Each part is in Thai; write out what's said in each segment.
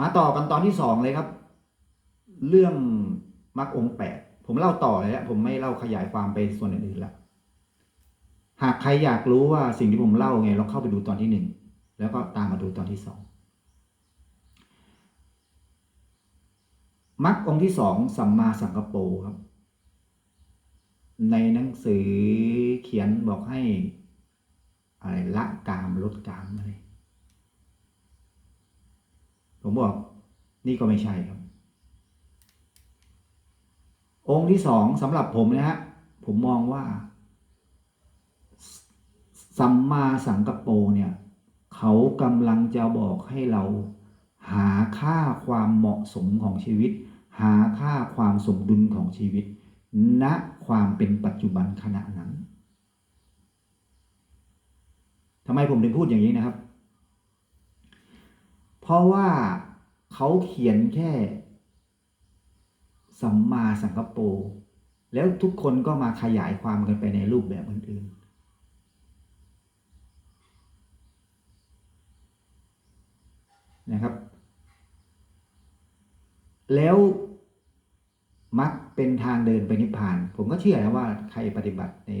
มาต่อกันตอนที่สองเลยครับ เรื่องมรรคองแปดผมเล่าต่อเลยละผมไม่เล่าขยายความไปส่วนอื่นๆละหากใครอยากรู้ว่าสิ่งที่ผมเล่าไงลองเข้าไปดูตอนที่หนึ่งแล้วก็ตามมาดูตอนที่สองมรรคองที่สองสัมมาสังกปรครับ ในหนังสือเขียนบอกให้อะไรละกามลดกามอะไร ผมบอกนี่ก็ไม่ใช่ครับ องค์ที่สองสำหรับผมนะฮะผมมองว่าสัมมาสังกปรเนี่ย เขากำลังจะบอกให้เราหาค่าความเหมาะสมของชีวิต หาค่าความสมดุลของชีวิตณความเป็นปัจจุบันขณะนั้นทำไมผมถึงพูดอย่างนี้นะครับ ราะว่าเขาเขียนแค่ สัมมาสังกปรแล้วทุกคนก็มาขยายความกันไปในรูปแบบอื่นๆนะครับ แล้วมักเป็นทางเดินไปนิพพาน ผมก็เชื่อนะว่าใครปฏิบัติใน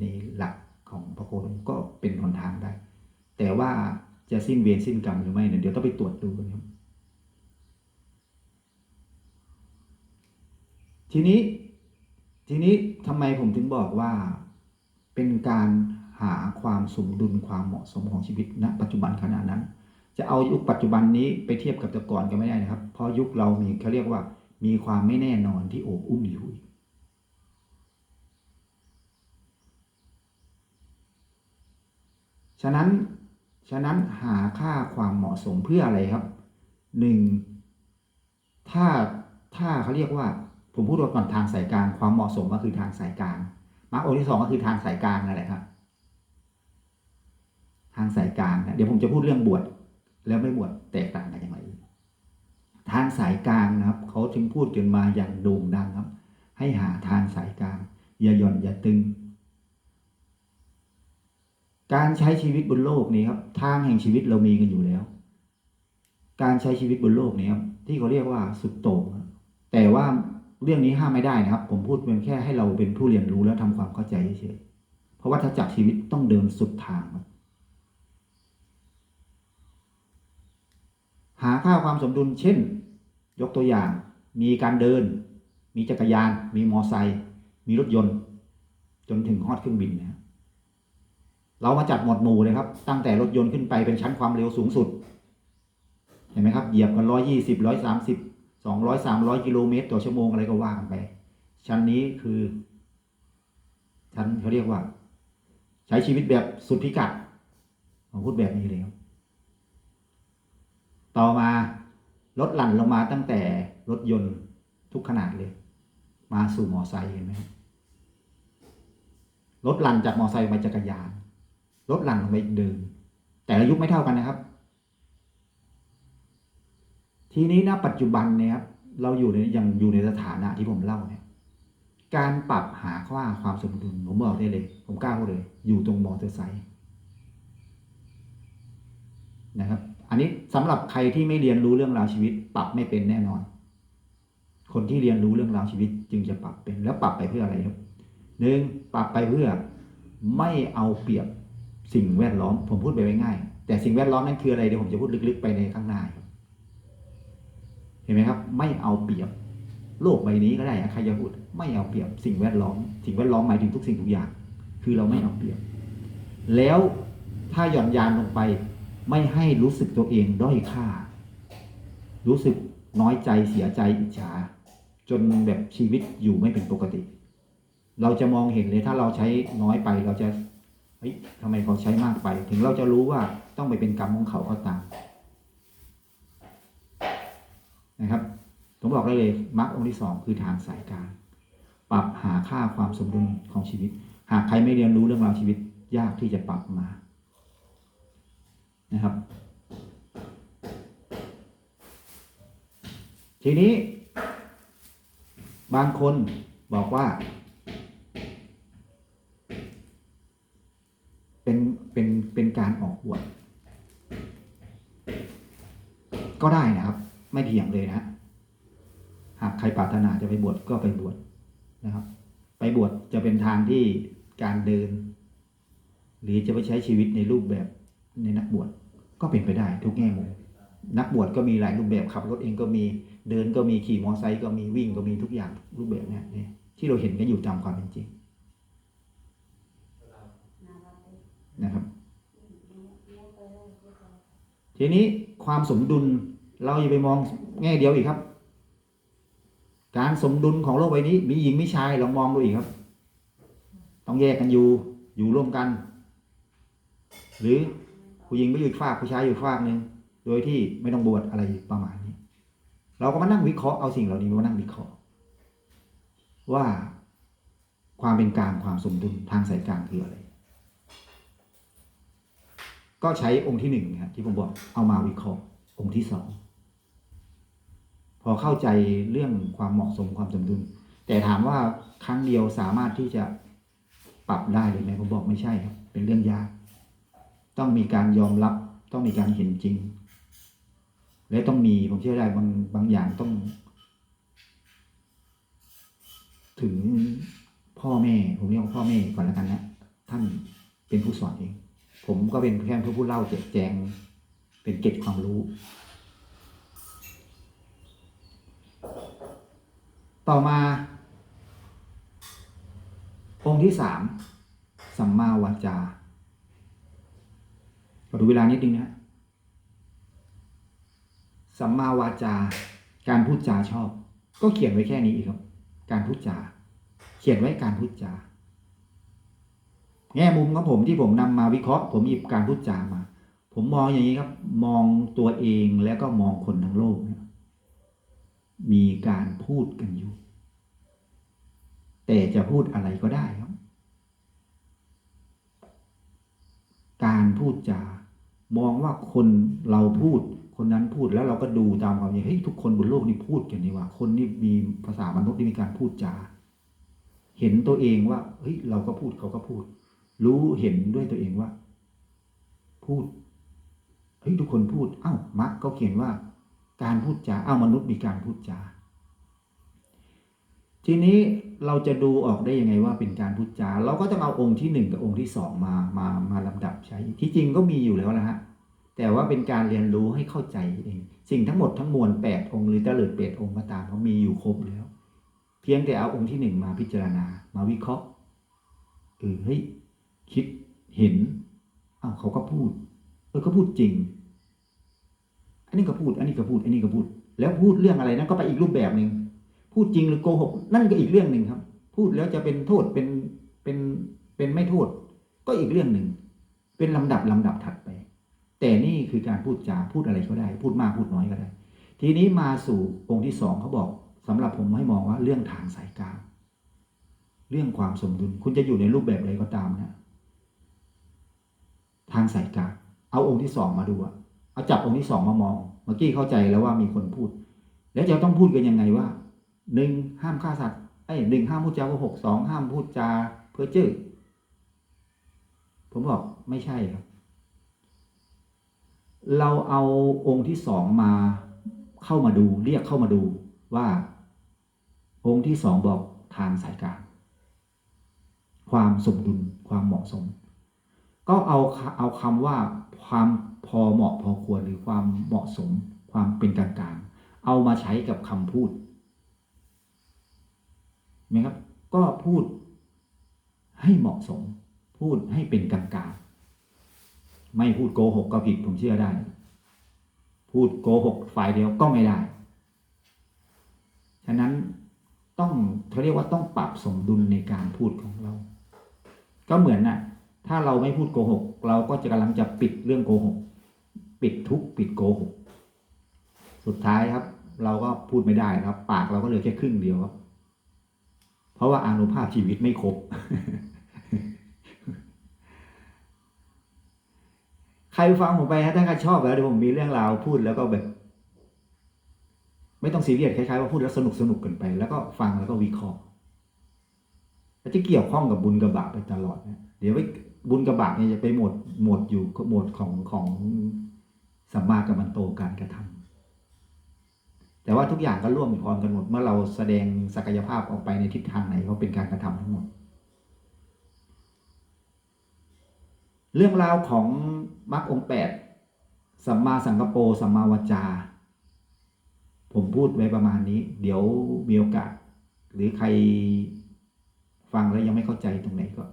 ในหลักของพระโคดมก็เป็นหนทางได้ แต่ว่า จะสิ้นเวรสิ้นกรรมหรือไม่เนี่ยเดี๋ยวต้องไปตรวจดูกันครับทีนี้ทีนี้ทำไมผมถึงบอกว่าเป็นการหาความสมดุลความเหมาะสมของชีวิตณปัจจุบันขณะนั้น จะเอายุคปัจจุบันนี้ไปเทียบกับแต่ก่อนก็ไม่ได้นะครับ เพราะยุคเรามีเขาเรียกว่า มีความไม่แน่นอนที่โอบอุ้มอยู่อีกฉะนั้น ฉะนั้นหาค่าความเหมาะสมเพื่ออะไรครับหนึ่งถ้าถ้าเขาเรียกว่า ผมพูดก่อนทางสายกลาง ความเหมาะสมก็คือทางสายกลางมาร์กองที่สองก็คือทางสายกลางนั่นแหละครับทางสายกลางนะเดี๋ยวผมจะพูดเรื่องบวชแล้วไม่บวชแตกต่างกันอย่างไรทางสายกลางนะครับ เขาจึงพูดจนมาอย่างโด่งดังครับ ให้หาทางสายกลาง อย่าหย่อนอย่าตึง การใช้ชีวิตบนโลกนี้ครับ ทางแห่งชีวิตเรามีกันอยู่แล้ว การใช้ชีวิตบนโลกนี้ครับที่เขาเรียกว่าสุดโต่งแต่ว่าเรื่องนี้ห้ามไม่ได้นะครับ ผมพูดเป็นแค่ให้เราเป็นผู้เรียนรู้แล้วทำความเข้าใจเฉยๆเพราะว่าถ้าจักชีวิตต้องเดินสุดทางครับหาค่าความสมดุลเช่น ยกตัวอย่าง มีการเดิน มีจักรยาน มีมอไซค์มีรถยนต์ จนถึงฮอดเครื่องบินนะครับ เรามาจัดหมวดหมู่เลยครับ ตั้งแต่รถยนต์ขึ้นไปเป็นชั้นความเร็วสูงสุด เห็นไหมครับ เหยียบกันร้อยยี่สิบร้อยสามสิบสองร้อยสามร้อยกิโลเมตรต่อชั่วโมงอะไรก็ว่ากันไป ชั้นนี้คือ ชั้นเขาเรียกว่า ใช้ชีวิตแบบสุดพิกัดผมพูดแบบนี้เลยครับต่อมาลดหลั่นลงมาตั้งแต่รถยนต์ทุกขนาดเลย มาสู่มอไซค์เห็นไหมรับลดหลั่นจากมอไซค์ไปจักรยาน ลดหลั่นลงไปเดินแต่ละยุคไม่เท่ากันนะครับ ทีนี้ณปัจจุบันเนี่ยครับเราอยู่ในยังอยู่ในสถานะที่ผมเล่าเนี่ยการปรับหาค่าความสมดุลผมบอกได้เลย ผมกล้าพูดเลย อยู่ตรงมอเตอร์ไซค์นะครับ อันนี้สำหรับใครที่ไม่เรียนรู้เรื่องราวชีวิต ปรับไม่เป็นแน่นอน คนที่เรียนรู้เรื่องราวชีวิต จึงจะปรับเป็นแล้วปรับไปเพื่ออะไรครับหนึ่งปรับไปเพื่อไม่เอาเปรียบ สิ่งแวดล้อม ผมพูดไปไง่าย แต่สิ่งแวดล้อมนั่นคืออะไรเดี๋ยวผมจะพูดลึกๆไปในข้างหน้า เห็นไหมครับ ไม่เอาเปรียบ โลกใบนี้ก็ได้อะใครจะพูดไม่เอาเปรียบ สิ่งแวดล้อม สิ่งแวดล้อมหมายถึงทุกสิ่งทุกอย่าง คือเราไม่เอาเปรียบ แล้วถ้าหย่อนยานลงไป ไม่ให้รู้สึกตัวเองด้อยค่า รู้สึกน้อยใจเสียใจอิจฉาจนแบบชีวิตอยู่ไม่เป็นปกติ เราจะมองเห็นเลยถ้าเราใช้น้อยไปเราจะ เฮ้ยทำไมเขาใช้มากไป ถึงเราจะรู้ว่าต้องไปเป็นกรรมของเขาก็ตามนะครับผมบอกได้เลยมรรคองค์ที่สองคือทางสายกลางปรับหาค่าความสมดุลของชีวิต หากใครไม่เรียนรู้เรื่องราวชีวิตยากที่จะปรับมานะครับ ทีนี้ บางคนบอกว่า เป็น เป็นเป็นการออกบวชก็ได้นะครับ ไม่เถียงเลยนะหากใครปรารถนาจะไปบวชก็ไปบวชนะครับ ไปบวชจะเป็นทางที่การเดิน หรือจะไปใช้ชีวิตในรูปแบบในนักบวชก็เป็นไปได้ทุกแง่มุมนักบวชก็มีหลายรูปแบบขับรถเองก็มีเดินก็มีขี่มอเตอร์ไซค์ก็มีวิ่งก็มีทุกอย่างรูปแบบเนี้ยเนี่ยที่เราเห็นกันอยู่ตามความเป็นจริง นะครับ ทีนี้ความสมดุลเราอย่าไปมองแง่เดียวอีกครับ การสมดุลของโลกใบนี้ มีหญิงมีชายลองมองดูอีกครับ ต้องแยกกันอยู่อยู่ร่วมกัน หรือผู้หญิงไปอยู่อีกฝากผู้ชายอยู่ฝากหนึ่งโดยที่ไม่ต้องบวชอะไรประมาณนี้ เราก็มานั่งวิเคราะห์เอาสิ่งเหล่านี้มานั่งวิเคราะห์ ว่าความเป็นกลางความสมดุลทางสายกลางคืออะไร ก็ใช้องค์ที่หนึ่งครับที่ผมบอกเอามาวิเคราะห์องค์ที่สองพอเข้าใจเรื่องความเหมาะสมความสมดุล แต่ถามว่าครั้งเดียวสามารถที่จะปรับได้หรือไม่ผมบอกไม่ใช่ครับ เป็นเรื่องยาก ต้องมีการยอมรับ ต้องมีการเห็นจริง และต้องมีผมเชื่อได้บางบางอย่างต้อง ถึงพ่อแม่ผมเรียกว่าพ่อแม่ก่อนแล้วกันนะท่านเป็นผู้สอนเอง ผมก็เป็นแค่ผู้เล่าแจกแจง เป็นเกร็ดความรู้ ต่อมา องค์ที่สามสัมมาวาจาขอดูเวลานิดนึงนะสัมมาวาจาการพูดจาชอบ ก็เขียนไว้แค่นี้เองครับ การพูดจา เขียนไว้การพูดจา แง่มุมของผมที่ผมนำมาวิเคราะห์ ผมหยิบการพูดจามา ผมมองอย่างนี้ครับ มองตัวเองแล้วก็มองคนทั้งโลก มีการพูดกันอยู่ แต่จะพูดอะไรก็ได้ครับ การพูดจามองว่าคนเราพูด คนนั้นพูดแล้วเราก็ดูตามความจริงเฮ้ยทุกคนบนโลกนี่พูดกันนี่ว่า คนนี่มีภาษามนุษย์ที่มีการพูดจาเห็นตัวเองว่าเฮ้ยเราก็พูดเขาก็พูด รู้เห็นด้วยตัวเองว่า พูดเฮ้ยทุกคนพูด เอ้ามักก็เขียนว่า การพูดจาเอ้ามนุษย์มีการพูดจาทีนี้เราจะดูออกได้ยังไงว่าเป็นการพูดจา เราก็ต้องเอาองค์ที่หนึ่งกับองค์ที่สองมามามาลำดับใช้ ที่จริงก็มีอยู่แล้วนะฮะแต่ว่าเป็นการเรียนรู้ให้เข้าใจเองสิ่งทั้งหมดทั้งมวลแปดองค์หรือตะเลิดแปดองค์ก็ตามเขามีอยู่ครบแล้ว เพียงแต่เอาองค์ที่หนึ่งมาพิจารณา มาวิเคราะห์เออเฮ้ย คิดเห็นอ้าวเขาก็พูดเออก็พูดจริง อันนี้ก็พูด อันนี้ก็พูด อันนี้ก็พูด แล้วพูดเรื่องอะไรนั้นก็ไปอีกรูปแบบหนึ่งพูดจริงหรือโกหก นั่นก็อีกเรื่องหนึ่งครับ พูดแล้วจะเป็นโทษเป็นเป็นเป็นไม่โทษ ก็อีกเรื่องหนึ่งเป็นลำดับลำดับถัดไป แต่นี่คือการพูดจาพูดอะไรก็ได้ พูดมากพูดน้อยก็ได้ ทีนี้มาสู่องค์ที่สองเขาบอกสำหรับผมให้มองว่าเรื่องทางสายกลางเรื่องความสมดุลคุณจะอยู่ในรูปแบบอะไรก็ตามนะ ทางสายกาเอาองค์ที่สองมาดูอะเอาจับองค์ที่สองมามอง เมื่อกี้เข้าใจแล้วว่ามีคนพูด แล้วจะต้องพูดกันยังไงว่าหนึ่งห้ามฆ่าสัตว์ไอ้หนึ่งห้ามพูดจาโกหกสองห้ามพูดจาเพ้อเจ้อผมบอกไม่ใช่ครับเราเอาองค์ที่สองมาเข้ามาดู เรียกเข้ามาดูว่า องค์ที่สองบอกทางสายกลางความสมดุลความเหมาะสม ก็เอาเอาคำว่าความพอเหมาะพอควรหรือความเหมาะสมความเป็นกลางๆ เอามาใช้กับคำพูดไหมครับ ก็พูดให้เหมาะสม พูดให้เป็นกลางๆ ไม่พูดโกหกก็ผิดผมเชื่อได้ พูดโกหกฝ่ายเดียวก็ไม่ได้ ฉะนั้นต้องเขาเรียกว่าต้องปรับสมดุลในการพูดของเรา ก็เหมือนน่ะ ถ้าเราไม่พูดโกหก เราก็จะกำลังจะปิดเรื่องโกหก ปิดทุกปิดโกหก สุดท้ายครับ เราก็พูดไม่ได้ครับ ปากเราก็เหลือแค่ครึ่งเดียวครับ เพราะว่าอานุภาพชีวิตไม่ครบ ใครฟังผมไปถ้าใครชอบแล้วเดี๋ยวผมมีเรื่องราวพูดแล้วก็แบบไม่ต้องซีเรียสคล้ายๆว่าพูดแล้วสนุกสนุกกันไป แล้วก็ฟังแล้วก็วิเคราะห์แล้วจะเกี่ยวข้องกับบุญกับบาปไปตลอดนะเดี๋ยวไป บุญกับบาปเนี่ยจะไปหมวดหมวดอยู่หมวดของของสัมมากัมมันโตการกระทแต่ว่าทุกอย่างก็ร่วมพร้อมกันหมด เมื่อเราแสดงศักยภาพออกไปในทิศทางไหนก็เป็นการกระทำทั้งหมด เรื่องราวของมรรคองแปดสัมมาสังกปรสัมมาวจา ผมพูดไว้ประมาณนี้ เดี๋ยวมีโอกาส หรือใครฟังแล้วยังไม่เข้าใจตรงไหนก็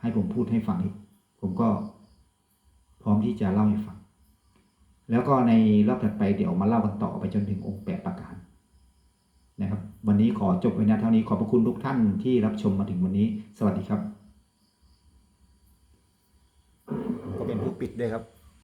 ให้ผมพูดให้ฟังอีก ผมก็พร้อมที่จะเล่าให้ฟัง แล้วก็ในรอบถัดไปเดี๋ยวมาเล่ากันต่อไปจนถึงองค์แปดประการนะครับ วันนี้ขอจบไว้นะเท่านี้ขอบพระคุณทุกท่านที่รับชมมาถึงวันนี้ สวัสดีครับ ก็เป็นผู้ปิดด้วยครับ